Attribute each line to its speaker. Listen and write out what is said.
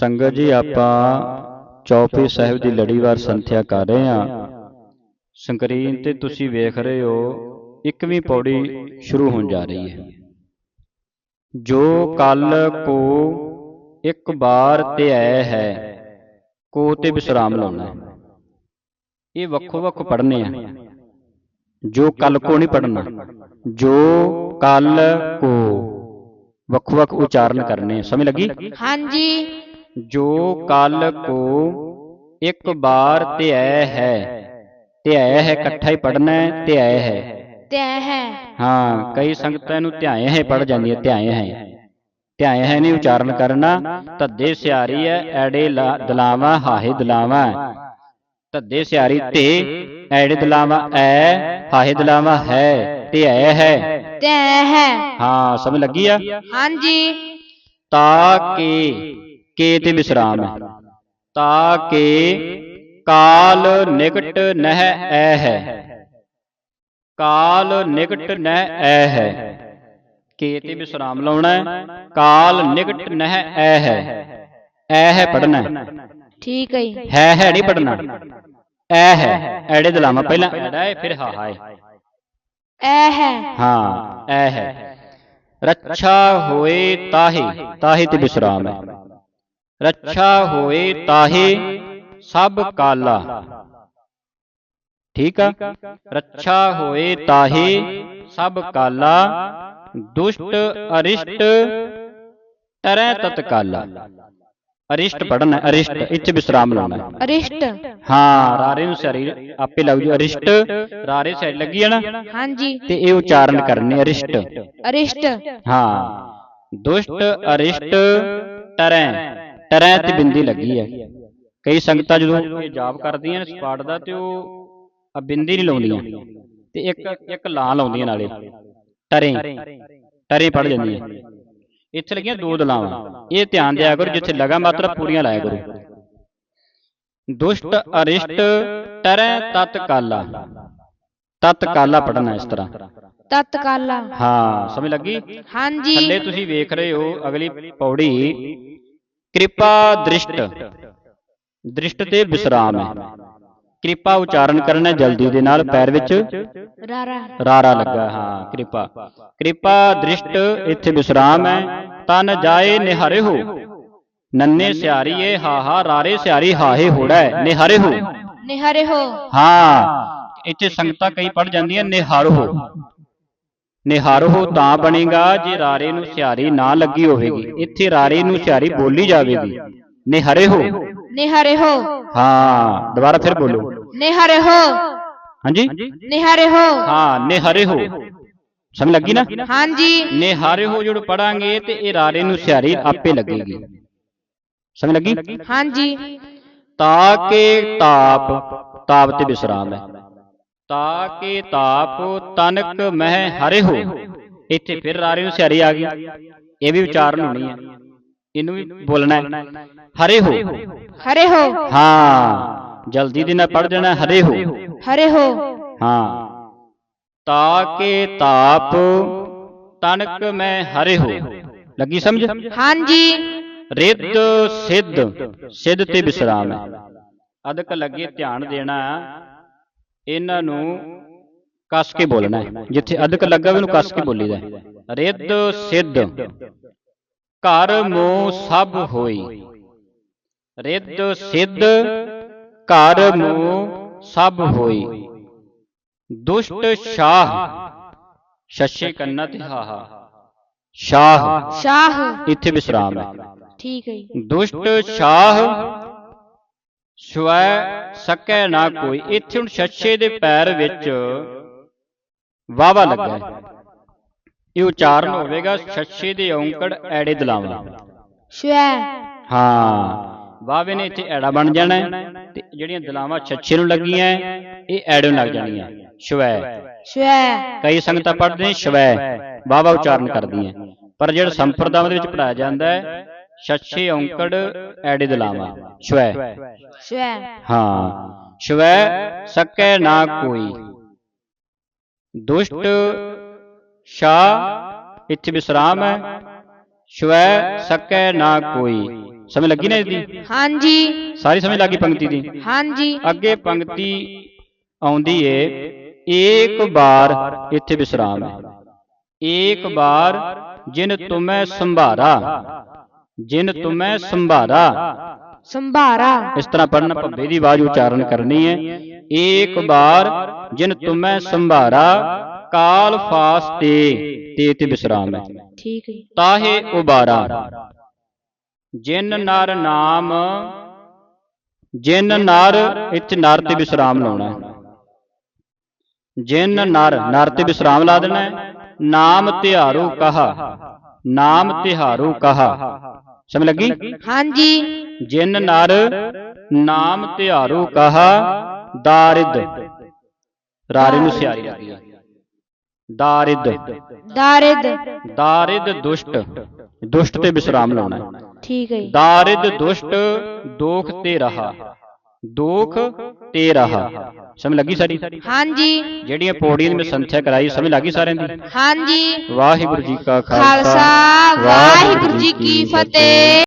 Speaker 1: ਸੰਗਤ ਜੀ, ਆਪਾਂ ਚੌਪਈ ਸਾਹਿਬ ਦੀ ਲੜੀਵਾਰ ਸੰਥਿਆ ਕਰ ਰਹੇ ਹਾਂ। ਸਕਰੀਨ ਤੇ ਤੁਸੀਂ ਵੇਖ ਰਹੇ ਹੋ 21ਵੀਂ ਪੌੜੀ ਸ਼ੁਰੂ ਹੋਣ ਜਾ ਰਹੀ ਹੈ। ਜੋ ਕਲ ਕੋ ਇੱਕ ਬਾਰ ਤੇ ਆਇਆ ਹੈ, ਕੋ ਤੇ ਵਿਸਰਾਮ ਲਾਉਣਾ ਇਹ ਵੱਖੋ ਵੱਖ ਪੜ੍ਹਨੇ ਆ। ਜੋ ਕੱਲ ਕੋ ਨਹੀਂ ਪੜ੍ਹਨਾ, ਜੋ ਕੱਲ ਕੋ। ਵੱਖ ਵੱਖ ਉਚਾਰਨ ਕਰਨੇ ਸਮਝ ਲੱਗੀ?
Speaker 2: ਹਾਂਜੀ।
Speaker 1: ਜੋ ਕਲ ਕੋ ਇੱਕ ਬਾਰ ਤੇ ਆਇਆ ਹੈ। ਤੇ ਆਇਆ ਹੈ ਇਕੱਠਾ ਹੀ ਪੜਨਾ ਹੈ ਆਇਆ ਹੈ।
Speaker 2: ਤੇ ਹੈ।
Speaker 1: ਹਾਂ ਕਈ ਸੰਗਤਾਂ ਨੂੰ ਧਿਆਏ ਹੈ ਪੜ ਜਾਂਦੀਆਂ ਧਿਆਏ ਹੈ। ਧਿਆਏ ਹੈ ਨਹੀਂ ਉਚਾਰਨ ਕਰਨਾ ਧੱਦੇ ਸਿਆਰੀ ਹੈ ਐੜੇ ਦਲਾਵਾਂ ਹਾਹੇ ਦਲਾਵਾਂ। ਧੱਦੇ ਸਿਆਰੀ ਤੇ ਐੜੇ ਦਲਾਵਾਂ ਐ ਹਾਹੇ ਦਲਾਵਾਂ ਹੈ ਐ ਹੈ।
Speaker 2: ਤੇ ਹੈ।
Speaker 1: ਹਾਂ ਸਮਝ ਲੱਗੀ ਆ?
Speaker 2: ਹਾਂਜੀ।
Speaker 1: ਤਾ ਕੇ ਕੇ ਤੇ ਵਿਸਰਾਮ। ਹੈ ਤਾ ਕੇ ਕਾਲ ਨਿਕਟ ਨਹਿ ਐ ਹੈ। ਕਾਲ ਨਿਕਟ ਨਹਿ ਐ ਹੈ। ਕੇ ਤੇ ਵਿਸਰਾਮ ਲਾਉਣਾ ਹੈ। ਕਾਲ ਨਿਕਟ ਨਹਿ ਐ ਹੈ। ਐ ਹੈ ਪੜਨਾ
Speaker 2: ਠੀਕ ਹੈ ਜੀ।
Speaker 1: ਹੈ ਹੈ ਨਹੀਂ ਪੜਨਾ ਐ ਹੈ। ਐੜੇ ਦਲਾਮਾ ਪਹਿਲਾਂ। ਐੜਾ ਹੈ ਫਿਰ ਹਾ ਹੈ।
Speaker 2: ਐ ਹੈ।
Speaker 1: ਹਾਂ ਐ ਹੈ। ਰੱਛਾ ਹੋਏ ਤਾਹੇ। ਤਾਹੇ ਤੇ ਵਿਸਰਾਮ ਹੈ। ਰੱਛਾ ਹੋਏ ਤਾਹੇ ਸਭ ਕਾਲਾ ਠੀਕ ਆ ਰੱਛਾ ਹੋਏ ਤਾਹੇ ਸਭ ਕਾਲਾ ਦੁਸ਼ਟ ਅਰਿਸ਼ਟ ਤਰੈ ਤਤਕਾਲਾ ਅਰਿਸ਼ਟ ਪੜਨਾ ਅਰਿਸ਼ਟ ਇੱਥੇ ਵਿਸਰਾਮ ਲਾਉਣਾ ਹੈ।
Speaker 2: ਅਰਿਸ਼ਟ
Speaker 1: ਹਾਂ ਰਾਰੇ ਨੂੰ ਸਰੀਰ ਆਪੇ ਲੱਗ ਜੂ ਅਰਿਸ਼ਟ ਰਾਰੇ ਸਾਈਡ ਲੱਗੀ ਹੈ ਨਾ
Speaker 2: ਹਾਂਜੀ
Speaker 1: ਤੇ ਇਹ ਉਚਾਰਨ ਕਰਨੇ ਅਰਿਸ਼ਟ
Speaker 2: ਅਰਿਸ਼ਟ
Speaker 1: ਹਾਂ ਦੁਸ਼ਟ ਅਰਿਸ਼ਟ ਟਰੈ ਟਰੈ ਤੇ ਬਿੰਦੀ ਲੱਗੀ ਹੈ ਕਈ ਸੰਗਤਾਂ ਜਦੋਂ ਇਹ ਜਾਪ ਕਰਦੀਆਂ ਨੇ ਸਪਾਟ ਦਾ ਤੇ ਉਹ ਆ ਬਿੰਦੀ ਨਹੀਂ ਲਾਉਂਦੀਆਂ। ਤੇ ਇੱਕ ਇੱਕ ਲਾਂ ਲਾਉਂਦੀਆਂ ਨਾਲੇ। ਟਰੇ। ਟਰੇ। ਪੜ ਜਾਂਦੀਆਂ। ਇੱਥੇ ਲੱਗੀਆਂ ਦੋ ਦਲਾਵਾਂ। ਇਹ ਧਿਆਨ ਦਿਆ ਕਰੋ ਜਿੱਥੇ ਲਗਾ ਮਾਤਰਾ ਪੂਰੀਆਂ ਲਾਇਆ ਕਰੋ। ਦੁਸ਼ਟ ਅਰਿਸ਼ਟ ਟਰੈ ਤਤਕਾਲਾ। ਤਤਕਾਲਾ ਪੜਨਾ ਇਸ ਤਰ੍ਹਾਂ।
Speaker 2: ਤਤਕਾਲਾ।
Speaker 1: ਹਾਂ ਸਮਝ ਲੱਗੀ?
Speaker 2: ਹਾਂਜੀ।
Speaker 1: ਥੱਲੇ ਤੁਸੀਂ ਵੇਖ ਰਹੇ ਹੋ ਅਗਲੀ ਪੌੜੀ। ਕਿਰਪਾ ਦ੍ਰਿਸ਼ਟ। ਦ੍ਰਿਸ਼ਟ ਤੇ ਵਿਸਰਾਮ ਹੈ। ਕਿਰਪਾ ਉਚਾਰਨ ਕਰਨਾ ਜਲਦੀ ਦੇ ਨਾਲ ਪੈਰ ਵਿੱਚ
Speaker 2: ਰਾਰਾ।
Speaker 1: ਰਾਰਾ ਲੱਗਾ ਹਾਂ ਕਿਰਪਾ। ਕਿਰਪਾ ਦ੍ਰਿਸ਼ਟ ਇੱਥੇ ਵਿਸਰਾਮ ਹੈ। ਤਨ ਜਾਏ ਨਿਹਰੇ ਹੋ। ਨੰਨੇ ਸਿਆਰੀਏ ਹਾਹਾ ਰਾਰੇ ਸਿਆਰੀ ਹਾਹੇ ਹੋੜਾ ਹੈ ਨਿਹਰੇ ਹੋ।
Speaker 2: ਨਿਹਰੇ ਹੋ।
Speaker 1: ਹਾਂ ਇੱਥੇ ਸੰਗਤਾਂ ਕਈ ਪੜ ਜਾਂਦੀਆਂ ਨਿਹਾਰੋ ਨਿਹਾਰੋ ਤਾਂ ਬਣੇਗਾ ਜੇ ਰਾਰੇ ਨੂੰ ਸਿਆਰੀ ਨਾ ਲੱਗੀ ਹੋਵੇਗੀ। ਇੱਥੇ ਰਾਰੇ ਨੂੰ ਸਿਆਰੀ ਬੋਲੀ ਜਾਵੇਗੀ। ਨਿਹਰੇ ਹੋ।
Speaker 2: ਨਿਹਰੇ ਹੋ।
Speaker 1: ਹਾਂ ਦੁਬਾਰਾ ਫਿਰ ਬੋਲੋ।
Speaker 2: ਨਿਹਰੇ ਹੋ।
Speaker 1: ਹਾਂਜੀ?
Speaker 2: ਨਿਹਰੇ ਹੋ।
Speaker 1: ਹਾਂ ਨਿਹਰੇ ਹੋ। ਸਮਝ ਲੱਗੀ ਨਾ?
Speaker 2: ਹਾਂਜੀ।
Speaker 1: ਨਿਹਾਰੇ ਹੋ ਜਦੋਂ ਪੜਾਂਗੇ ਤੇ ਇਹ ਰਾਰੇ ਨੂੰ ਸਿਆਰੀ ਆਪੇ ਲੱਗੇਗੀ। ਸਮਝ ਲੱਗੀ?
Speaker 2: ਹਾਂਜੀ।
Speaker 1: ਤਾ ਕੇ ਤਾਪ ਤਾਪ ਤੇ ਵਿਸਰਾਮ ਹੈ। ਤਾ ਕੇ ਤਾਪ ਤਨਕ ਮਹਿ ਹਰੇ ਹੋ ਇੱਥੇ ਫਿਰ ਰਾਰੇ ਨੂੰ ਸਿਆਰੀ ਆ ਗਈ। ਇਹ ਵੀ ਉਚਾਰਨ ਹੋਣੀ ਹੈ। ਇਹਨੂੰ ਵੀ ਬੋਲਣਾ ਹੈ। ਹਰੇ ਹੋ
Speaker 2: ਹਰੇ ਹੋ।
Speaker 1: ਹਾਂ ਜਲਦੀ ਦੇ ਨਾਲ ਪੜ ਦੇਣਾ ਹਰੇ ਹੋ।
Speaker 2: ਹਰੇ ਹੋ
Speaker 1: ਹਾਂ। ਤਾ ਕੇ ਤਾਪ ਤਨਕ ਮੈਂ ਹਰੇ ਹੋ ਲੱਗੀ ਸਮਝ?
Speaker 2: ਹਾਂਜੀ।
Speaker 1: ਰਿੱਧ ਸਿੱਧ। ਸਿੱਧ ਤੇ ਵਿਸਰਾਮ ਹੈ। ਅਦਕ ਲੱਗੇ ਧਿਆਨ ਦੇਣਾ। ਇਹਨਾਂ ਨੂੰ ਕੱਸ ਕੇ ਬੋਲਣਾ ਹੈ। ਜਿੱਥੇ ਅਦਕ ਲੱਗਾ ਉਹਨੂੰ ਕੱਸ ਕੇ ਬੋਲੀਦਾ ਹੈ। ਰਿੱਧ ਸਿੱਧ। ਘਰ ਮੋ ਸਭ ਹੋਈ। ਰਿੱਧ ਸਿੱਧ। ਘਰ ਮੋ ਸਭ ਹੋਈ। ਦੁਸ਼ਟ ਸ਼ਾਹ। ਸ਼ਸ਼ੇ ਕੰਨਾ ਤੇ ਹਾਹਾ। ਸ਼ਾਹ।
Speaker 2: ਸ਼ਾਹ।
Speaker 1: ਇੱਥੇ ਵਿਸਰਾਮ ਹੈ।
Speaker 2: ਠੀਕ ਹੈ ਜੀ।
Speaker 1: ਦੁਸ਼ਟ ਸ਼ਾਹ। ਸਵੈ ਸਕੈ ਨਾ ਕੋਈ। ਇੱਥੇ ਹੁਣ ਛੱਛੇ ਦੇ ਪੈਰ ਵਿੱਚ ਵਾਵਾ ਲੱਗਾ ਹੈ। ਇਹ ਉਚਾਰਨ ਹੋਵੇਗਾ ਛੱਛੇ ਦੇ ਔਂਕੜ ਐੜੇ ਦਲਾਵਾਂ।
Speaker 2: ਸ਼ਵੈ
Speaker 1: ਹਾਂ ਵਾਵੇ ਨੇ ਇੱਥੇ ਐੜਾ ਬਣ ਜਾਣਾ ਤੇ ਜਿਹੜੀਆਂ ਦਲਾਵਾਂ ਛੱਛੇ ਨੂੰ ਲੱਗੀਆਂ ਇਹ ਐੜੇ ਨੂੰ ਲੱਗ ਜਾਣੀਆਂ। ਸ਼ਵੈ
Speaker 2: ਸ਼ਵੈ
Speaker 1: ਕਈ ਸੰਗਤਾਂ ਪੜ੍ਹਦੇ ਨੇ ਸ਼ਵੈ ਵਾਵਾ ਉਚਾਰਨ ਕਰਦੀਆਂ। ਪਰ ਜਿਹੜਾ ਸੰਪਰਦਾਵਾਂ ਦੇ ਵਿੱਚ ਪੜਾਇਆ ਜਾਂਦਾ ਹੈ ਛੱਛੇ ਔਂਕੜ ਐੜੇ ਦਲਾਵਾਂ ਸ਼ਵੈ।
Speaker 2: ਸ਼ਵੈ।
Speaker 1: ਹਾਂ। ਸ਼ਵੈ ਸਕੈ ਨਾ ਕੋਈ। ਦੁਸ਼ਟ ਸ਼ਾ ਇੱਥੇ ਵਿਸਰਾਮ ਹੈ। ਸ਼ਵੈ ਸਕੈ ਨਾ ਕੋਈ। ਸਮਝ ਲੱਗੀ ਨਾ ਇਹਦੀ?
Speaker 2: ਹਾਂਜੀ।
Speaker 1: ਸਾਰੀ ਸਮਝ ਲੱਗੀ ਪੰਕਤੀ ਦੀ?
Speaker 2: ਹਾਂਜੀ।
Speaker 1: ਅੱਗੇ ਪੰਕਤੀ ਆਉਂਦੀ ਏ ਏਕ ਬਾਰ ਇੱਥੇ ਵਿਸਰਾਮ ਹੈ। ਏਕ ਬਾਰ ਜਿਨ ਤੁਮੈ ਸੰਭਾਰਾ। ਜਿਨ ਤੁਮੈ ਸੰਭਾਰਾ।
Speaker 2: ਸੰਭਾਰਾ।
Speaker 1: ਇਸ ਤਰ੍ਹਾਂ ਪੜਨਾ ਭੱਬੇ ਦੀ ਆਵਾਜ਼ ਉਚਾਰਨ ਕਰਨੀ ਹੈ। ਏਕ ਬਾਰ ਜਿਨ ਤੁਮੈ ਸੰਭਾਰਾ ਕਾਲ ਫਾਸ ਤੇ ਤੇ ਤੇ ਵਿਸਰਾਮ ਹੈ।
Speaker 2: ਠੀਕ ਹੈ।
Speaker 1: ਤਾਹੇ ਉਬਾਰਾ। ਜਿਨ ਨਰ ਨਾਮ ਜਿਨ ਨਰ ਇੱਥੇ ਨਰ ਤੇ ਵਿਸਰਾਮ ਲਾਉਣਾ ਹੈ। ਜਿਨ ਨਰ ਨਰ ਤੇ ਵਿਸਰਾਮ ਲਾ ਦੇਣਾ ਹੈ। ਨਾਮ ਤਿਹਾਰੂ ਕਹਾ। ਨਾਮ ਤਿਹਾਰੂ ਕਹਾ। ਸਮਝ ਲੱਗੀ?
Speaker 2: ਹਾਂਜੀ।
Speaker 1: ਜਿਨ ਨਰ ਨਾਮ ਤਿਹਾਰੂ ਕਹਾ ਦਾਰਿਦ। ਰਾਰੇ ਨੂੰ ਸਿਆਰੀ ਲੱਗੀ। ਦਾਰਿਦ।
Speaker 2: ਦਾਰਿਦ।
Speaker 1: ਦਾਰਿਦ ਦੁਸ਼ਟ। ਦੁਸ਼ਟ ਤੇ ਵਿਸਰਾਮ ਲਾਉਣਾ।
Speaker 2: ਠੀਕ ਹੈ।
Speaker 1: ਦਾਰਿਦ ਦੁਸ਼ਟ ਦੋਖ ਤੇ ਰਹਾ। ਦੋਖ ਤੇ ਰਹਾ। ਸਮਝ ਲੱਗੀ ਸਾਰੀ
Speaker 2: ਹਾਂਜੀ।
Speaker 1: ਜਿਹੜੀਆਂ ਪੌੜੀਆਂ ਦੀ ਮੈਂ ਸੰਥਿਆ ਕਰਾਈ ਸਮਝ ਲੱਗੀ ਸਾਰਿਆਂ ਦੀ?
Speaker 2: ਹਾਂਜੀ।
Speaker 1: ਵਾਹਿਗੁਰੂ ਜੀ ਕਾ
Speaker 2: ਖਾਲਸਾ ਵਾਹਿਗੁਰੂ ਜੀ ਕੀ ਫਤਿਹ।